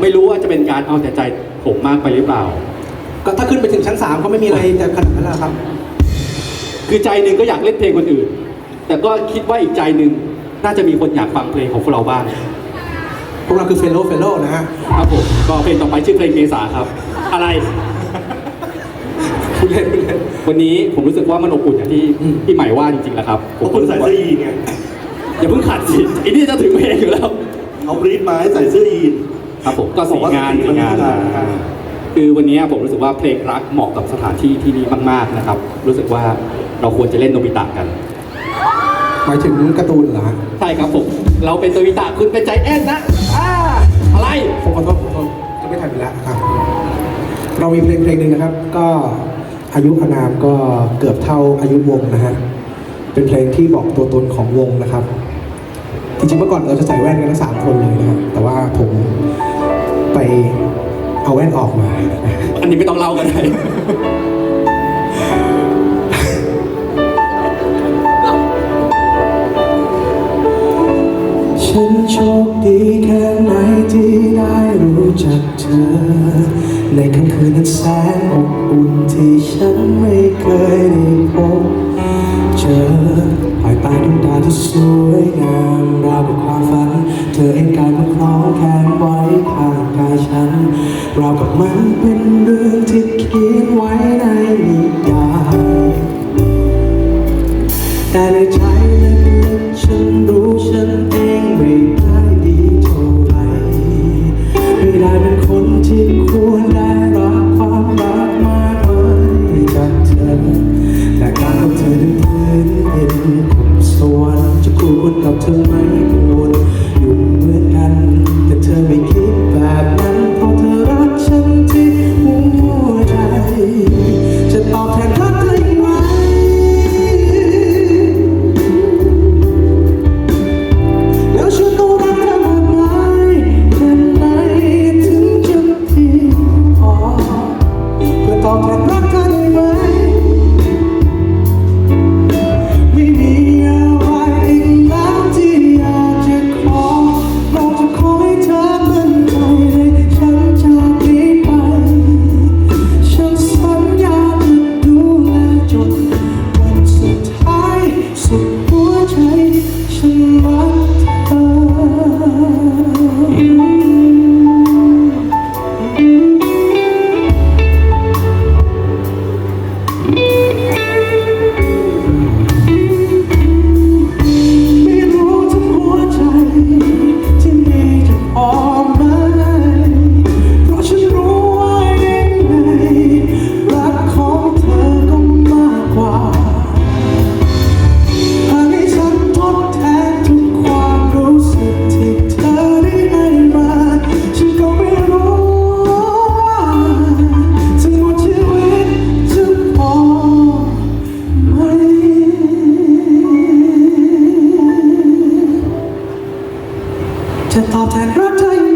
ไม่รู้ว่าจะเป็นการเอาแต่ใจผมมากไปหรือเปล่า ก็ถ้าขึ้นไปถึงชั้น3ก็ไม่มีอะไรจะขนาดนั้นแหละครับ คือใจหนึ่งก็อยากเล่นเพลงคนอื่น แต่ก็คิดว่าอีกใจหนึ่งน่าจะมีคนอยากฟังเพลงของพวกเราบ้างพวกเราคือเฟลโลเฟลโลนะฮะครับผมก็เพลงต่อไปชื่อเพลงเมษาครับ อะไรพูดเล่นพูดเล่นวันนี้ผมรู้สึกว่ามันอบอุ่นอย่างที่อืมพี่ใหม่ว่าจริงๆแหละครับเพราะคุณใส่เสื้อยีนไงอย่าเพิ่งขัดสิไอ้นี่จะถึงเพลงอยู่แล้ว เอาบรีฟมาให้ใส่เสื้อยีน ครับผมก็สีงานบอกสีว่างานสีงาน คือวันนี้ผมรู้สึกว่าเพลงรักเหมาะกับสถานที่ที่นี่มากๆนะครับ รู้สึกว่าเราควรจะเล่นโนบิตะกัน หมายถึงการ์ตูนเหรอฮะใช่ครับผม เราเป็นโนบิตะคุณเป็นใจแอนนะอ่าอะไร ผมขอโทษผมขอโทษจะไม่ทันอยู่แล้วครับเรามีเพลงเพลงหนึ่งนะครับ ก็อายุอานามก็เกือบเท่าอายุวงนะฮะเป็นเพลงที่บอกตัวตนของวงนะครับจริงๆเมื่อก่อนเราจะใส่แว่นกันทั้งสามคนเลยนะครับแต่ว่าผม นนี้ไม่ต้องเล่ากันเลยฉันโชคดีแค่ไหนที่ได้รู้จักเธอ ในค่ำคืนนั้นแสนอบอุ่นที่ฉันไม่เคยได้พบเจอภายใต้ดวงตาที่สวยงามราวกับความฝัน เธอเองกายมันคล้องแขนไว้ข้างกายฉันราวกับมันเป็น เรื่องที่เขียนไว้ในนิยายแต่ในใจลึกๆฉันรู้ฉัน obra The thought and you